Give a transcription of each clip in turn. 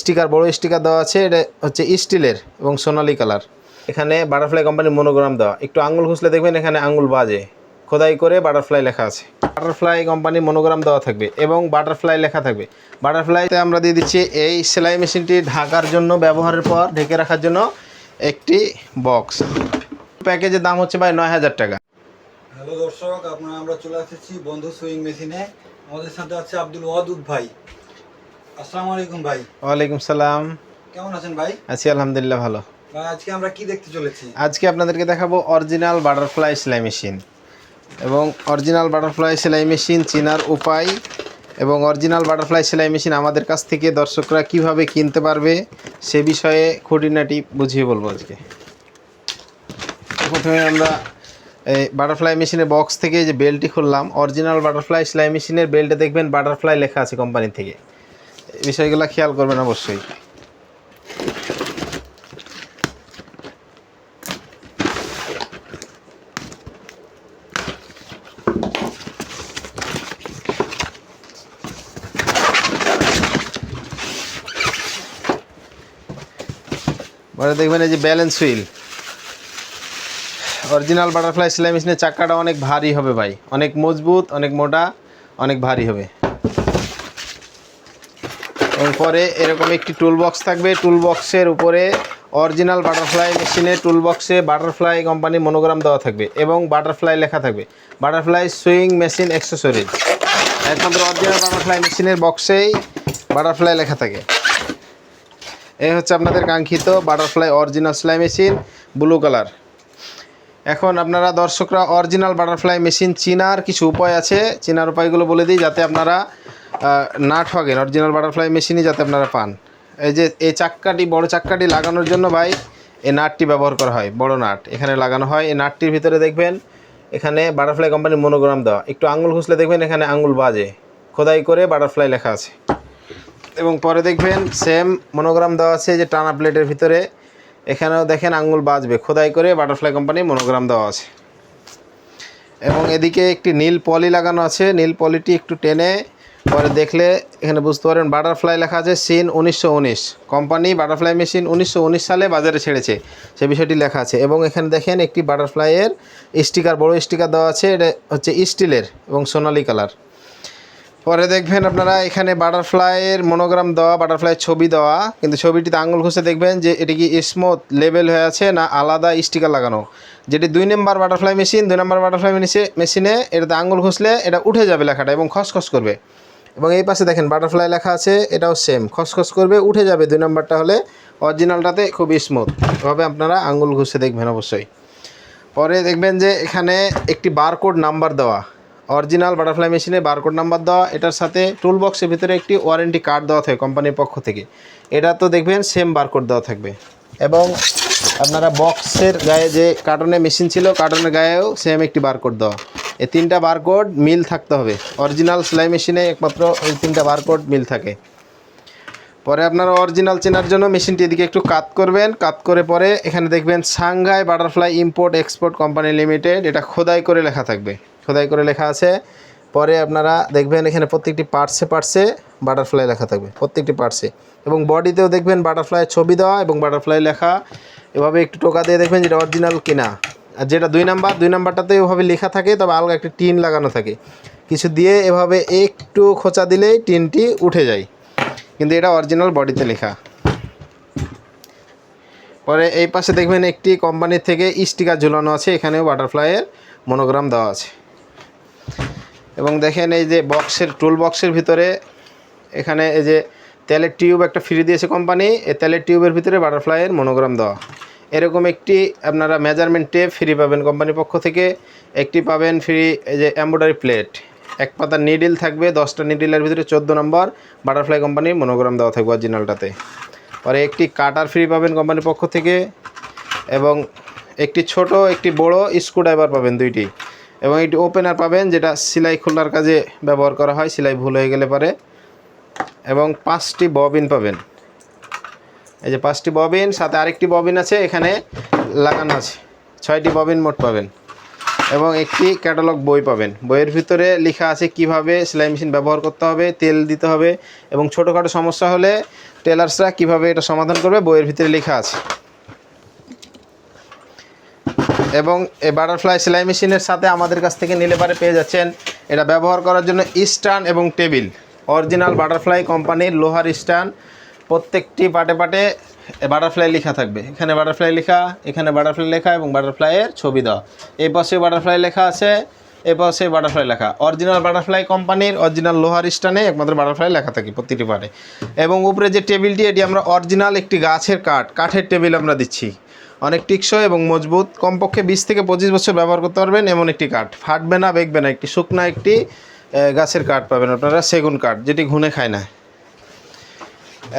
Sticker, বড় sticker দেওয়া আছে, এটা হচ্ছে স্টিলের এবং সোনালি কালার। এখানে বাটারফ্লাই কোম্পানির মনোগ্রাম দেওয়া। একটু আঙুল ঘুষলে দেখবেন এখানে আঙুল বাজে। খোদাই করে বাটারফ্লাই লেখা আছে। বাটারফ্লাই কোম্পানির মনোগ্রাম দেওয়া থাকবে এবং বাটারফ্লাই লেখা থাকবে। বাটারফ্লাইতে আমরা দিয়ে দিচ্ছি এই সেলাই মেশিনটি ঢাকার জন্য, ব্যবহারের পর ঢেকে রাখার জন্য একটি বক্স প্যাকেজের দাম হচ্ছে ভাই নয় হাজার টাকা। হ্যালো দর্শক, আপনারা আমরা চলে এসেছি বন্ধু সুইং মেশিনে। আমাদের সাথে আছে আব্দুল ওয়াদুদ ভাই। আসসালামু আলাইকুম ভাই। ওয়ালাইকুম সালাম। কেমন আছেন ভাই? আছি আলহামদুলিল্লাহ ভালো। আজকে আমরা কি দেখতে চলেছি? আজকে আপনাদেরকে দেখাবো অরিজিনাল বাটারফ্লাই সেলাই মেশিন। এবং অরিজিনাল বাটারফ্লাই সেলাই মেশিন চেনার উপায় এবং অরিজিনাল বাটারফ্লাই সেলাই মেশিন আমাদের কাছ থেকে দর্শকরা কীভাবে কিনতে পারবে সে বিষয়ে খুঁটিনাটি বুঝিয়ে বলব আজকে। প্রথমে আমরা এই বাটারফ্লাই মেশিনের বক্স থেকে যে বেল্টটি খুললাম অরিজিনাল বাটারফ্লাই সেলাই মেশিনের বেল্টে দেখবেন বাটারফ্লাই লেখা আছে কোম্পানি থেকে। বিষয়গুলো খেয়াল করবেন অবশ্যই। পরে দেখবেন এই যে ব্যালেন্স হুইল অরিজিনাল বাটারফ্লাই সেলাই মেশিনের চাকাটা অনেক ভারী হবে ভাই। অনেক মজবুত, অনেক মোটা, অনেক ভারী হবে। এবং পরে এরকম একটি টুল বক্স থাকবে। টুল বক্সের উপরে অরিজিনাল বাটারফ্লাই মেশিনে টুল বক্সে বাটারফ্লাই কোম্পানি মনোগ্রাম দেওয়া থাকবে এবং বাটারফ্লাই লেখা থাকবে। বাটারফ্লাই সুইং মেশিন অ্যাক্সেসরিজ একমাত্র অরিজিনাল বাটারফ্লাই মেশিনের বক্সেই বাটারফ্লাই লেখা থাকে। এই হচ্ছে আপনাদের কাঙ্ক্ষিত বাটারফ্লাই অরিজিনাল সেলাই মেশিন ব্লু কালার এখন আপনারা দর্শকরা অরিজিনাল বাটারফ্লাই মেশিন চিনার কিছু উপায় আছে। চিনার উপায়গুলো বলে দিই যাতে আপনারা না ঠগেন অরিজিনাল বাটারফ্লাই মেশিনই যাতে আপনারা পান। এই যে, এই চাক্কাটি, বড় চাক্কাটি লাগানোর জন্য ভাই, এই নাটটি ব্যবহার করা হয়, বড় নাট। এখানে লাগানো হয়, এই নাটটির ভিতরে দেখবেন, এখানে বাটারফ্লাই কোম্পানির মনোগ্রাম দেওয়া। একটু আঙুল ঘুষলে দেখবেন এখানে আঙুল বাজে। খোদাই করে বাটারফ্লাই লেখা আছে। এবং পরে দেখবেন সেম মনোগ্রাম দেওয়া আছে যে টানা প্লেটের ভিতরে। এখানেও দেখেন আঙুল বাজবে। খোদাই করে বাটারফ্লাই কোম্পানি মনোগ্রাম দেওয়া আছে। এবং এদিকে একটি নীল পলি লাগানো আছে। নীল পলিটি একটু টেনে পরে দেখলে এখানে বুঝতে পারেন বাটারফ্লাই লেখা আছে সিন উনিশশো উনিশ। কোম্পানি বাটারফ্লাই মেশিন উনিশশো উনিশ সালে বাজারে ছেড়েছে, সে বিষয়টি লেখা আছে। এবং এখানে দেখেন একটি বাটারফ্লাইয়ের স্টিকার বড় স্টিকার দেওয়া আছে, এটা হচ্ছে স্টিলের এবং সোনালি কালার। পরে দেখবেন আপনারা এখানে বাটারফ্লাইয়ের মনোগ্রাম দেওয়া বাটারফ্লাইয়ের ছবি দেওয়া, কিন্তু ছবিটিতে আঙুল ঘষে দেখবেন যে এটি কি স্মুথ লেভেল হয়ে আছে না আলাদা স্টিকার লাগানো। যেটি দুই নম্বর বাটারফ্লাই মেশিন দুই নম্বর বাটারফ্লাই মেশিনে এটাতে আঙুল ঘষলে এটা উঠে যাবে লেখাটা এবং খসখস করবে। এবং এই পাশে দেখেন বাটারফ্লাই লেখা আছে, এটাও সেম খসখস করবে, উঠে যাবে দুই নম্বরটা হলে অরিজিনালটাতে খুব স্মুথ এভাবে আপনারা আঙুল ঘষে দেখবেন অবশ্যই। পরে দেখবেন যে এখানে একটি বারকোড নাম্বার দেওয়া। অরিজিনাল বাটারফ্লাই মেশিনে বারকোড নাম্বার দেওয়া, এটার সাথে টুল বক্সের ভিতরে একটি ওয়ারেন্টি কার্ড দেওয়া থাকে কোম্পানির পক্ষ থেকে। এটা তো দেখবেন সেম বারকোড দেওয়া থাকবে। এবং আপনারা বক্সের গায়ে যে কার্টনে মেশিন ছিল কার্টনের গায়েও সেম একটি বারকোড দেওয়া। এই তিনটা বারকোড মিল থাকতে হবে। অরিজিনাল সেলাই মেশিনে একমাত্র এই তিনটা বারকোড মিল থাকে। পরে আপনারা অরিজিনাল চেনার জন্য মেশিনটি এদিকে একটু কাত করবেন। কাত করে পরে এখানে দেখবেন Shanghai Butterfly import export company limited এটা খোদাই করে লেখা থাকবে। খোদাই করে লেখা আছে। পরে আপনারা দেখবেন এখানে প্রত্যেকটি পার্টসে পার্টসে বাটারফ্লাই লেখা থাকবে, প্রত্যেকটি পার্টসে এবং বডিতেও দেখবেন বাটারফ্লাই ছবি দেওয়া এবং বাটারফ্লাই লেখা। এভাবে একটু টোকা দিয়ে দেখবেন যেটা অরিজিনাল কিনা। আর যেটা দুই নাম্বার, দুই নাম্বারটাতে এভাবে লেখা থাকে, তবে আলগা একটি টিন লাগানো থাকে। কিছু দিয়ে এভাবে একটু খোঁচা দিলেই টিনটি উঠে যায়। কিন্তু এটা অরিজিনাল বডিতে লেখা। পরে এই পাশে দেখবেন একটি কোম্পানির থেকে স্টিকার ঝুলানো আছে, এখানেও বাটারফ্লাইয়ের মনোগ্রাম দেওয়া আছে। এবং দেখেন এই যে বক্সের টুল বক্সের ভিতরে এখানে এই যে তেলের টিউব একটা ফ্রি দিয়েছে কোম্পানি এই তেলের টিউবের ভিতরে বাটারফ্লাইয়ের মনোগ্রাম দেওয়া। এরকম একটি আপনারা মেজারমেন্ট টেপ ফ্রি পাবেন কোম্পানির পক্ষ থেকে। একটি পাবেন ফ্রি এই যে এম্ব্রয়ডারি প্লেট এক পাতা নিডিল থাকবে, দশটা নিডিলের ভিতরে চোদ্দ নম্বর বাটারফ্লাই কোম্পানির মনোগ্রাম দেওয়া থাকবে অরিজিনালটাতে পরে একটি কাটার ফ্রি পাবেন কোম্পানির পক্ষ থেকে এবং একটি ছোট, একটি বড় স্ক্রুড্রাইভার পাবেন দুইটি। এবং একটি ওপেনার পাবেন যেটা সেলাই খোলার কাজে ব্যবহার করা হয়, সেলাই ভুল হয়ে গেলে পারে। এবং পাঁচটি ববিন পাবেন। এই যে পাঁচটি ববিন, সাথে আরেকটি ববিন আছে, এখানে লাগানো আছে। ছয়টি ববিন মোট পাবেন। এবং একটি ক্যাটালগ বই পাবেন। বইয়ের ভিতরে লেখা আছে কীভাবে সেলাই মেশিন ব্যবহার করতে হবে, তেল দিতে হবে, এবং ছোটোখাটো সমস্যা হলে টেলার্সরা কীভাবে এটা সমাধান করবে, বইয়ের ভিতরে লেখা আছে। এবং এই বাটারফ্লাই সেলাই মেশিনের সাথে আমাদের কাছ থেকে নিলে পারে পেয়ে যাচ্ছেন এটা ব্যবহার করার জন্য স্ট্যান্ড এবং টেবিল। অরিজিনাল বাটারফ্লাই কোম্পানির লোহার স্ট্যান্ড প্রত্যেকটি পাটে পাটে বাটারফ্লাই লেখা থাকবে। এখানে বাটারফ্লাই লেখা, এখানে বাটারফ্লাই লেখা এবং বাটারফ্লাইয়ের ছবি দেওয়া। এই পাশে বাটারফ্লাই লেখা আছে এ পাশে বাটারফ্লাই লেখা। অরিজিনাল বাটারফ্লাই কোম্পানির অরিজিনাল লোহার স্টানে একমাত্র বাটারফ্লাই লেখা থাকে প্রতিটি পাটে। এবং উপরে যে টেবিলটি, এটি আমরা অরিজিনাল একটি গাছের কাঠ, কাঠের টেবিল আমরা দিচ্ছি। অনেক টিকসই এবং মজবুত। কমপক্ষে বিশ থেকে পঁচিশ বছর ব্যবহার করতে পারবেন এমন একটি কাঠ। ফাটবে না, বেঁকবে না। একটি শুকনা একটি গাছের কাঠ পাবেন আপনারা, সেগুন কাঠ, যেটি ঘুনে খায় না।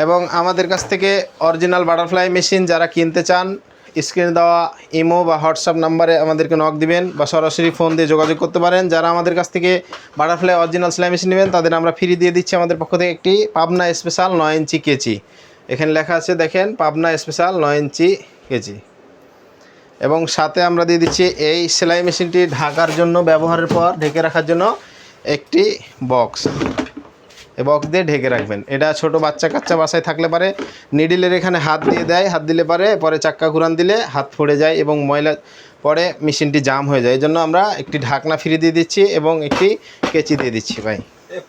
এবং আমাদের কাছ থেকে অরিজিনাল বাটারফ্লাই মেশিন যারা কিনতে চান স্ক্রিনে দেওয়া ইমো বা হোয়াটসঅ্যাপ নাম্বারে আমাদেরকে নক দিবেন বা সরাসরি ফোন দিয়ে যোগাযোগ করতে পারেন। যারা আমাদের কাছ থেকে বাটারফ্লাই অরিজিনাল সেলাই মেশিন নেবেন, তাদের আমরা ফ্রি দিয়ে দিচ্ছি আমাদের পক্ষ থেকে একটি পাবনা স্পেশাল নয় ইঞ্চি কেচি এখানে লেখা আছে, দেখেন, পাবনা স্পেশাল নয় ইঞ্চি কেচি এবং সাথে আমরা দিয়ে দিচ্ছি এই সেলাই মেশিনটি ঢাকার জন্য, ব্যবহারের পর ঢেকে রাখার জন্য একটি বক্স বক্স দিয়ে ঢেকে রাখবেন। এটা ছোট বাচ্চা কাচ্চা বাসায় থাকলে পারে নিডিলের এখানে হাত দিয়ে দেয় হাত দিলে পারে পরে চাক্কা ঘুরান দিলে হাত পড়ে যায় এবং ময়লা পরে মেশিনটি জাম হয়ে যায়। এই জন্য আমরা একটি ঢাকনা ফ্রি দিয়ে দিচ্ছি এবং একটি কেচি দিয়ে দিচ্ছি ভাই।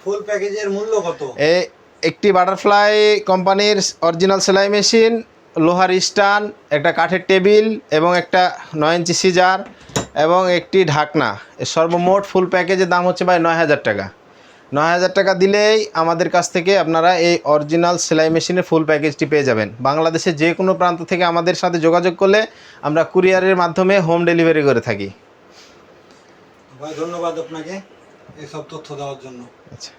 ফুল প্যাকেজের মূল্য কত? এ একটি বাটারফ্লাই কোম্পানির অরিজিনাল সেলাই মেশিন লোহার স্টান একটা কাঠের টেবিল এবং একটা নয় ইঞ্চি সিজার এবং একটি ঢাকনা। এর সর্বমোট ফুল প্যাকেজের দাম হচ্ছে ভাই নয় হাজার টাকা। নয় হাজার টাকা দিলেই আমাদের কাছ থেকে আপনারা এই অরিজিনাল সেলাই মেশিনের ফুল প্যাকেজটি পেয়ে যাবেন। বাংলাদেশের যে কোনো প্রান্ত থেকে আমাদের সাথে যোগাযোগ করলে আমরা কুরিয়ারের মাধ্যমে হোম ডেলিভারি করে থাকি। ভাই ধন্যবাদ আপনাকে এইসব তথ্য দেওয়ার জন্য। আচ্ছা।